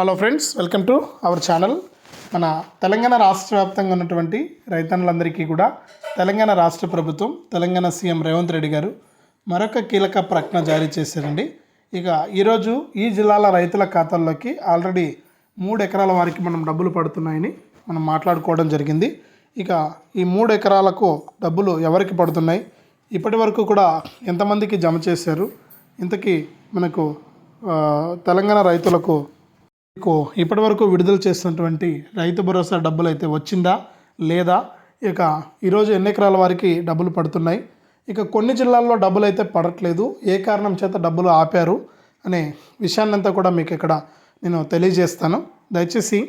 Hello friends welcome to our channel మన తెలంగాణ రాష్ట్ర వ్యాప్తంగా ఉన్నటువంటి రైతన్నులందరికీ కూడా తెలంగాణ రాష్ట్ర ప్రభుత్వం తెలంగాణ సీఎం రేవంత్ రెడ్డి గారు మరొక కీలక ప్రకటన జారీ చేశారండి. ఇక ఈరోజు ఈ జిల్లాల రైతుల ఖాతాల్లోకి ఆల్రెడీ మూడు ఎకరాల వారికి మనం డబ్బులు పడుతున్నాయని మనం మాట్లాడుకోవడం జరిగింది. ఇక ఈ మూడు ఎకరాలకు డబ్బులు ఎవరికి పడుతున్నాయి? ఇప్పటి వరకు కూడా ఎంతమందికి జమ చేశారు? ఇంతకీ మనకు తెలంగాణ రైతులకు మీకు ఇప్పటి వరకు విడుదల చేస్తున్నటువంటి రైతు భరోసా డబ్బులు అయితే వచ్చిందా లేదా? ఇక ఈరోజు ఎన్ని ఎకరాల వారికి డబ్బులు పడుతున్నాయి. ఇక కొన్ని జిల్లాల్లో డబ్బులు అయితే పడట్లేదు. ఏ కారణం చేత డబ్బులు ఆపారు అనే విషయాన్నంతా కూడా మీకు ఇక్కడ నేను తెలియజేస్తాను. దయచేసి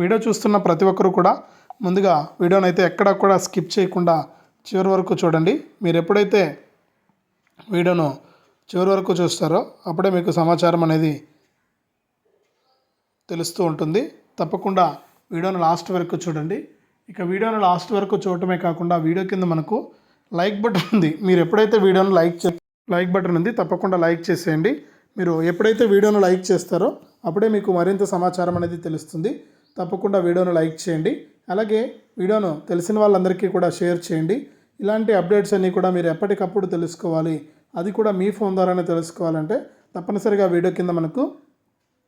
వీడియో చూస్తున్న ప్రతి ఒక్కరూ కూడా ముందుగా వీడియోని అయితే ఎక్కడా కూడా స్కిప్ చేయకుండా చివరి వరకు చూడండి. మీరు ఎప్పుడైతే వీడియోను చివరి వరకు చూస్తారో అప్పుడే మీకు సమాచారం అనేది తెలుస్తూ ఉంటుంది. తప్పకుండా వీడియోను లాస్ట్ వరకు చూడండి. ఇక వీడియోను లాస్ట్ వరకు చూడటమే కాకుండా వీడియో కింద మనకు లైక్ బటన్ ఉంది. మీరు ఎప్పుడైతే వీడియోను లైక్ చే లైక్ బటన్ ఉంది తప్పకుండా లైక్ చేసేయండి. మీరు ఎప్పుడైతే వీడియోను లైక్ చేస్తారో అప్పుడే మీకు మరింత సమాచారం అనేది తెలుస్తుంది. తప్పకుండా వీడియోను లైక్ చేయండి. అలాగే వీడియోను తెలిసిన వాళ్ళందరికీ కూడా షేర్ చేయండి. ఇలాంటి అప్డేట్స్ అన్నీ కూడా మీరు ఎప్పటికప్పుడు తెలుసుకోవాలి. అది కూడా మీ ఫోన్ ద్వారానే తెలుసుకోవాలంటే తప్పనిసరిగా వీడియో కింద మనకు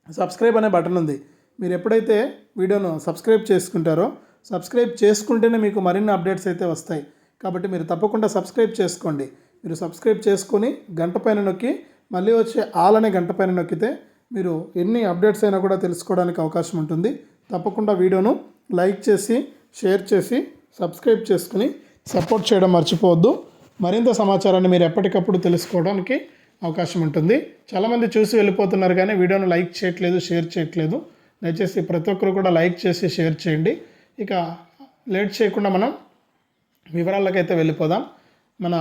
సబ్స్క్రైబ్ అనే బటన్ ఉంది. మీరు ఎప్పుడైతే వీడియోను సబ్స్క్రైబ్ చేసుకుంటారో సబ్స్క్రైబ్ చేసుకుంటేనే మీకు మరిన్ని అప్డేట్స్ అయితే వస్తాయి. కాబట్టి మీరు తప్పకుండా సబ్స్క్రైబ్ చేసుకోండి. మీరు సబ్స్క్రైబ్ చేసుకొని గంట పైన నొక్కి మళ్ళీ వచ్చే ఆల్ అనే గంట పైన నొక్కితే మీరు ఎన్ని అప్డేట్స్ అయినా కూడా తెలుసుకోవడానికి అవకాశం ఉంటుంది. తప్పకుండా వీడియోను లైక్ చేసి షేర్ చేసి సబ్స్క్రైబ్ చేసుకుని సపోర్ట్ చేయడం మర్చిపోవద్దు. మరింత సమాచారాన్ని మీరు ఎప్పటికప్పుడు తెలుసుకోవడానికి అవకాశం ఉంటుంది. చాలామంది చూసి వెళ్ళిపోతున్నారు కానీ వీడియోను లైక్ చేయట్లేదు షేర్ చేయట్లేదు. దయచేసి ప్రతి ఒక్కరు కూడా లైక్ చేసి షేర్ చేయండి. ఇక లేట్ చేయకుండా మనం వివరాలకైతే వెళ్ళిపోదాం. మన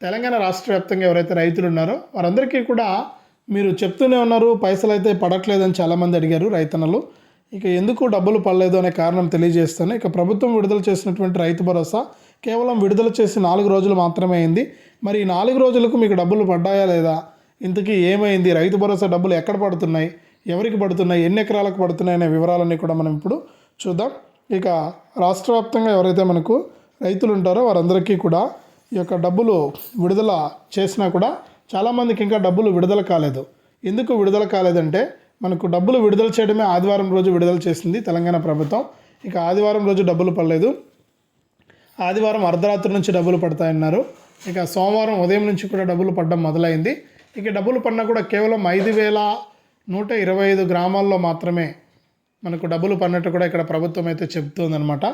తెలంగాణ రాష్ట్ర వ్యాప్తంగా ఎవరైతే రైతులు ఉన్నారో వారందరికీ కూడా మీరు చెప్తూనే ఉన్నారు పైసలు అయితే పడట్లేదని చాలామంది అడిగారు రైతన్నలు. ఇక ఎందుకు డబ్బులు పడలేదు అనే కారణం తెలియజేస్తాను. ఇక ప్రభుత్వం విడుదల చేసినటువంటి రైతు భరోసా కేవలం విడుదల చేసి నాలుగు రోజులు మాత్రమే అయింది. మరి ఈ నాలుగు రోజులకు మీకు డబ్బులు పడ్డాయా లేదా? ఇంతకీ ఏమైంది? రైతు భరోసా డబ్బులు ఎక్కడ పడుతున్నాయి? ఎవరికి పడుతున్నాయి? ఎన్ని ఎకరాలకు పడుతున్నాయి అనే వివరాలన్నీ కూడా మనం ఇప్పుడు చూద్దాం. ఇక రాష్ట్ర వ్యాప్తంగా ఎవరైతే మనకు రైతులు ఉంటారో వారందరికీ కూడా ఈ యొక్క డబ్బులు విడుదల చేసినా కూడా చాలామందికి ఇంకా డబ్బులు విడుదల కాలేదు. ఎందుకు విడుదల కాలేదంటే మనకు డబ్బులు విడుదల చేయడమే ఆదివారం రోజు విడుదల చేసింది తెలంగాణ ప్రభుత్వం. ఇక ఆదివారం రోజు డబ్బులు పడలేదు. ఆదివారం అర్ధరాత్రి నుంచి డబ్బులు పడతాయన్నారు. ఇక సోమవారం ఉదయం నుంచి కూడా డబ్బులు పడడం మొదలైంది. ఇక డబ్బులు పడినా కూడా కేవలం ఐదు వేల నూట ఇరవై ఐదు గ్రామాల్లో మాత్రమే మనకు డబ్బులు పడినట్టు కూడా ఇక్కడ ప్రభుత్వం అయితే చెబుతుందన్నమాట.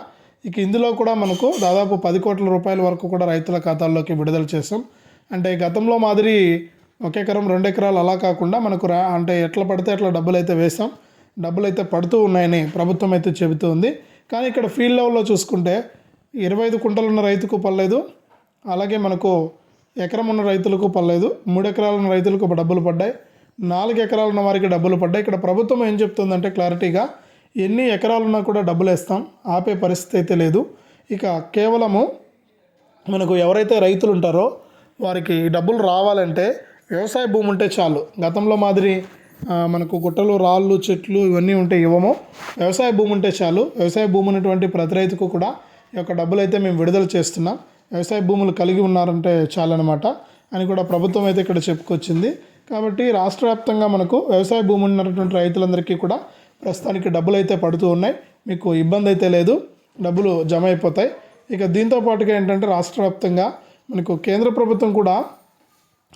ఇక ఇందులో కూడా మనకు దాదాపు పది కోట్ల రూపాయల వరకు కూడా రైతుల ఖాతాల్లోకి విడుదల చేసాం అంటే గతంలో మాదిరి ఒక ఎకరం రెండు ఎకరాలు అలా కాకుండా మనకు రా అంటే ఎట్లా పడితే అట్లా డబ్బులు అయితే వేసాం డబ్బులు అయితే పడుతూ ఉన్నాయని ప్రభుత్వం అయితే చెబుతుంది. కానీ ఇక్కడ ఫీల్డ్ లెవెల్లో చూసుకుంటే ఇరవై ఐదు కుంటలు ఉన్న రైతుకు పర్లేదు అలాగే మనకు ఎకరం ఉన్న రైతులకు పర్లేదు మూడు ఎకరాలు ఉన్న రైతులకు డబ్బులు పడ్డాయి. నాలుగు ఎకరాలు ఉన్న వారికి డబ్బులు పడ్డాయి. ఇక్కడ ప్రభుత్వం ఏం చెప్తుందంటే క్లారిటీగా ఎన్ని ఎకరాలున్నా కూడా డబ్బులు వేస్తాం. ఆపే పరిస్థితి అయితే లేదు. ఇక కేవలము మనకు ఎవరైతే రైతులు ఉంటారో వారికి డబ్బులు రావాలంటే వ్యవసాయ భూమి ఉంటే చాలు. గతంలో మాదిరి మనకు గుట్టలు రాళ్ళు చెట్లు ఇవన్నీ ఉంటే ఇవ్వము. వ్యవసాయ భూమి ఉంటే చాలు. వ్యవసాయ భూమి ఉన్నటువంటి ప్రతి రైతుకు కూడా యొక్క డబ్బులు అయితే మేము విడుదల చేస్తున్నాం. వ్యవసాయ భూములు కలిగి ఉన్నారంటే చాలన్నమాట. అని కూడా ప్రభుత్వం అయితే ఇక్కడ చెప్పుకొచ్చింది. కాబట్టి రాష్ట్ర వ్యాప్తంగా మనకు వ్యవసాయ భూమి ఉన్నటువంటి రైతులందరికీ కూడా ప్రస్తుతానికి డబ్బులు అయితే పడుతూ ఉన్నాయి. మీకు ఇబ్బంది అయితే లేదు. డబ్బులు జమ అయిపోతాయి. ఇక దీంతో పాటుగా ఏంటంటే రాష్ట్ర వ్యాప్తంగా మనకు కేంద్ర ప్రభుత్వం కూడా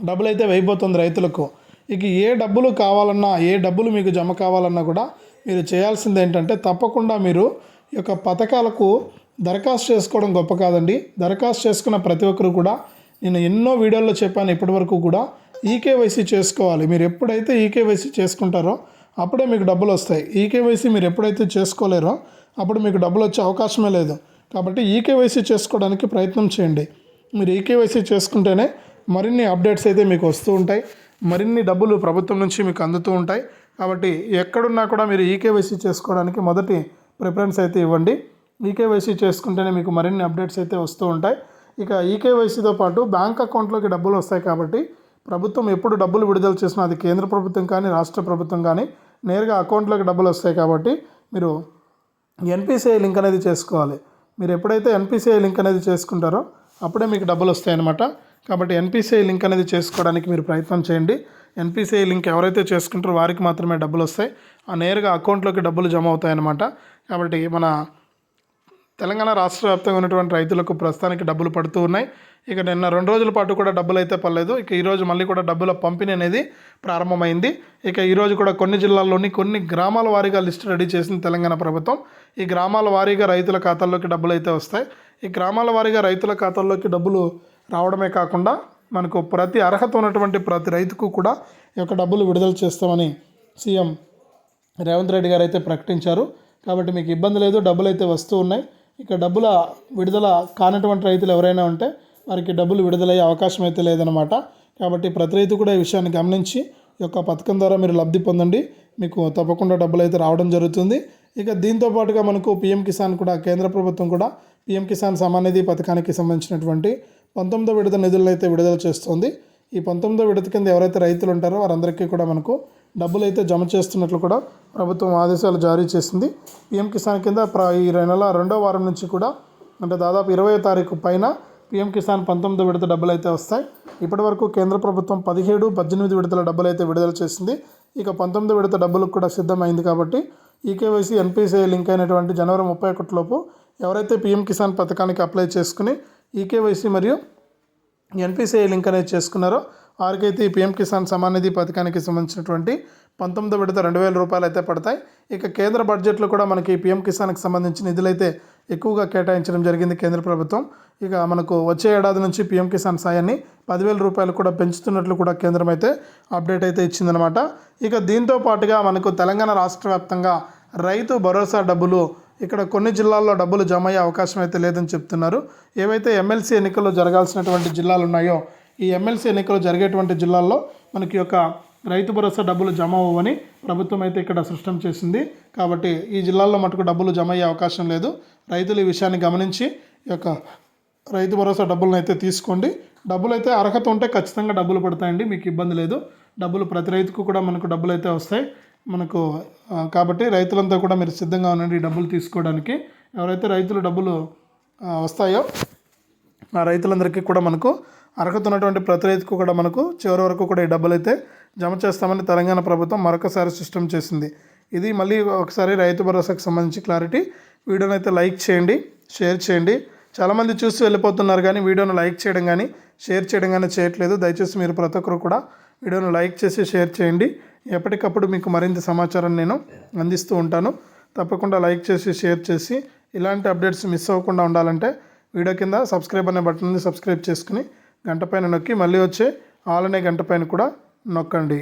డబ్బులు అయితే వేయబోతుంది రైతులకు. ఇక ఏ డబ్బులు కావాలన్నా ఏ డబ్బులు మీకు జమ కావాలన్నా కూడా మీరు చేయాల్సింది ఏంటంటే తప్పకుండా మీరు ఈ యొక్క పథకాలకు దరఖాస్తు చేసుకోవడం గొప్ప కాదండి. దరఖాస్తు చేసుకున్న ప్రతి ఒక్కరు కూడా నేను ఎన్నో వీడియోల్లో చెప్పాను ఇప్పటివరకు కూడా ఈకేవైసీ చేసుకోవాలి. మీరు ఎప్పుడైతే ఈకేవైసీ చేసుకుంటారో అప్పుడే మీకు డబ్బులు వస్తాయి. ఈకేవైసీ మీరు ఎప్పుడైతే చేసుకోలేరో అప్పుడు మీకు డబ్బులు వచ్చే అవకాశమే లేదు. కాబట్టి ఈకేవైసీ చేసుకోవడానికి ప్రయత్నం చేయండి. మీరు ఈకేవైసీ చేసుకుంటేనే మరిన్ని అప్డేట్స్ అయితే మీకు వస్తూ ఉంటాయి. మరిన్ని డబ్బులు ప్రభుత్వం నుంచి మీకు అందుతూ ఉంటాయి. కాబట్టి ఎక్కడున్నా కూడా మీరు ఈకేవైసీ చేసుకోవడానికి మొదటి ప్రిఫరెన్స్ అయితే ఇవ్వండి. ఈకేవైసీ చేసుకుంటేనే మీకు మరిన్ని అప్డేట్స్ అయితే వస్తూ ఉంటాయి. ఇక ఈకేవైసీతో పాటు బ్యాంక్ అకౌంట్లోకి డబ్బులు వస్తాయి కాబట్టి ప్రభుత్వం ఎప్పుడు డబ్బులు విడుదల చేసినా అది కేంద్ర ప్రభుత్వం కానీ రాష్ట్ర ప్రభుత్వం కానీ నేరుగా అకౌంట్లోకి డబ్బులు వస్తాయి కాబట్టి మీరు ఎన్పిసిఐ లింక్ అనేది చేసుకోవాలి. మీరు ఎప్పుడైతే ఎన్పిసిఐ లింక్ అనేది చేసుకుంటారో అప్పుడే మీకు డబ్బులు వస్తాయి అన్నమాట. కాబట్టి ఎన్పిసిఐ లింక్ అనేది చేసుకోవడానికి మీరు ప్రయత్నం చేయండి. ఎన్పిసిఐ లింక్ ఎవరైతే చేసుకుంటారో వారికి మాత్రమే డబ్బులు వస్తాయి. ఆ నేరుగా అకౌంట్లోకి డబ్బులు జమ అవుతాయన్నమాట కాబట్టి మన తెలంగాణ రాష్ట్ర వ్యాప్తంగా ఉన్నటువంటి రైతులకు ప్రస్తుతానికి డబ్బులు పడుతూ ఉన్నాయి. ఇక నిన్న రెండు రోజుల పాటు కూడా డబ్బులు అయితే పడలేదు. ఇక ఈరోజు మళ్ళీ కూడా డబ్బుల పంపిణీ అనేది ప్రారంభమైంది. ఇక ఈరోజు కూడా కొన్ని జిల్లాల్లోని కొన్ని గ్రామాల వారీగా లిస్టు రెడీ చేసింది తెలంగాణ ప్రభుత్వం. ఈ గ్రామాల వారీగా రైతుల ఖాతాల్లోకి డబ్బులు అయితే వస్తాయి. ఈ గ్రామాల వారీగా రైతుల ఖాతాల్లోకి డబ్బులు రావడమే కాకుండా మనకు ప్రతి అర్హత ఉన్నటువంటి ప్రతి రైతుకు కూడా ఈ యొక్క డబ్బులు విడుదల చేస్తామని సీఎం రేవంత్ రెడ్డి గారు అయితే ప్రకటించారు. కాబట్టి మీకు ఇబ్బంది లేదు డబ్బులు అయితే వస్తూ ఉన్నాయి. ఇక డబ్బుల విడుదల కానటువంటి రైతులు ఎవరైనా ఉంటే వారికి డబ్బులు విడుదలయ్యే అవకాశం అయితే లేదనమాట కాబట్టి ప్రతి రైతు కూడా ఈ విషయాన్ని గమనించి ఈ యొక్క పథకం ద్వారా మీరు లబ్ధి పొందండి. మీకు తప్పకుండా డబ్బులు అయితే రావడం జరుగుతుంది. ఇక దీంతో పాటుగా మనకు పిఎం కిసాన్ కూడా కేంద్ర ప్రభుత్వం కూడా పిఎం కిసాన్ సమానిధి పథకానికి సంబంధించినటువంటి పంతొమ్మిదో విడత నిధులను అయితే విడుదల చేస్తుంది. ఈ పంతొమ్మిదో విడత కింద ఎవరైతే రైతులు ఉంటారో వారందరికీ కూడా మనకు డబ్బులు అయితే జమ చేస్తున్నట్లు కూడా ప్రభుత్వం ఆదేశాలు జారీ చేసింది. పిఎం కిసాన్ కింద ప్ర ఈ నెల రెండో వారం నుంచి కూడా అంటే దాదాపు ఇరవై తారీఖు పైన పిఎం కిసాన్ పంతొమ్మిది విడత డబ్బులు అయితే వస్తాయి ఇప్పటివరకు కేంద్ర ప్రభుత్వం పదిహేడు పద్దెనిమిది విడతల డబ్బులు అయితే విడుదల చేసింది. ఇక పంతొమ్మిది విడత డబ్బులకు కూడా సిద్ధమైంది కాబట్టి ఈకేవైసీ ఎన్పిసిఐ లింక్ అయినటువంటి జనవరి ముప్పై ఒకటిలోపు ఎవరైతే పిఎం కిసాన్ పథకానికి అప్లై చేసుకుని ఈకేవైసీ మరియు ఎన్పిసిఐ లింక్ అనేది చేసుకున్నారో ఆరికైతే ఈ పిఎం కిసాన్ సమాన్ నిధి పథకానికి సంబంధించినటువంటి పంతొమ్మిది విడత రెండు వేల రూపాయలు అయితే పడతాయి. ఇక కేంద్ర బడ్జెట్లో కూడా మనకి పిఎం కిసాన్కి సంబంధించిన నిధులైతే ఎక్కువగా కేటాయించడం జరిగింది కేంద్ర ప్రభుత్వం. ఇక మనకు వచ్చే ఏడాది నుంచి పిఎం కిసాన్ సాయాన్ని పదివేల రూపాయలు కూడా పెంచుతున్నట్లు కూడా కేంద్రం అయితే అప్డేట్ అయితే ఇచ్చిందనమాట ఇక దీంతో పాటుగా మనకు తెలంగాణ రాష్ట్ర వ్యాప్తంగా రైతు భరోసా డబ్బులు ఇక్కడ కొన్ని జిల్లాల్లో డబ్బులు జమ అయ్యే అవకాశం అయితే లేదని చెప్తున్నారు. ఏవైతే ఎమ్మెల్సీ ఎన్నికల్లో జరగాల్సినటువంటి జిల్లాలు ఉన్నాయో ఈ ఎమ్మెల్సీ ఎన్నికలు జరిగేటువంటి జిల్లాల్లో మనకి యొక్క రైతు భరోసా డబ్బులు జమ అవ్వని ప్రభుత్వం అయితే ఇక్కడ స్పష్టం చేసింది. కాబట్టి ఈ జిల్లాల్లో మటుకు డబ్బులు జమ అయ్యే అవకాశం లేదు. రైతులు ఈ విషయాన్ని గమనించి ఈ యొక్క రైతు భరోసా డబ్బులను అయితే తీసుకోండి. డబ్బులు అయితే అర్హత ఉంటే ఖచ్చితంగా డబ్బులు పడతాయండి. మీకు ఇబ్బంది లేదు. డబ్బులు ప్రతి రైతుకు కూడా మనకు డబ్బులు అయితే వస్తాయి. మనకు కాబట్టి రైతులంతా కూడా మీరు సిద్ధంగా ఉండండి డబ్బులు తీసుకోవడానికి. ఎవరైతే రైతులు డబ్బులు వస్తాయో ఆ రైతులందరికీ కూడా మనకు అర్హత ఉన్నటువంటి ప్రతి రైతుకు కూడా మనకు చివరి వరకు కూడా ఈ డబ్బులు అయితే జమ చేస్తామని తెలంగాణ ప్రభుత్వం మరొకసారి సిస్టమ్ చేసింది. ఇది మళ్ళీ ఒకసారి రైతు భరోసాకు సంబంధించి క్లారిటీ. వీడియోని అయితే లైక్ చేయండి షేర్ చేయండి. చాలామంది చూసి వెళ్ళిపోతున్నారు కానీ వీడియోను లైక్ చేయడం కానీ షేర్ చేయడం కానీ చేయట్లేదు. దయచేసి మీరు ప్రతి ఒక్కరు కూడా వీడియోను లైక్ చేసి షేర్ చేయండి. ఎప్పటికప్పుడు మీకు మరింత సమాచారం నేను అందిస్తూ ఉంటాను. తప్పకుండా లైక్ చేసి షేర్ చేసి ఇలాంటి అప్డేట్స్ మిస్ అవ్వకుండా ఉండాలంటే వీడియో కింద సబ్స్క్రైబ్ అనే బటన్ని సబ్స్క్రైబ్ చేసుకుని గంట పైన నొక్కి మళ్ళీ వచ్చే ఆల్ అనే గంట పైన కూడా నొక్కండి.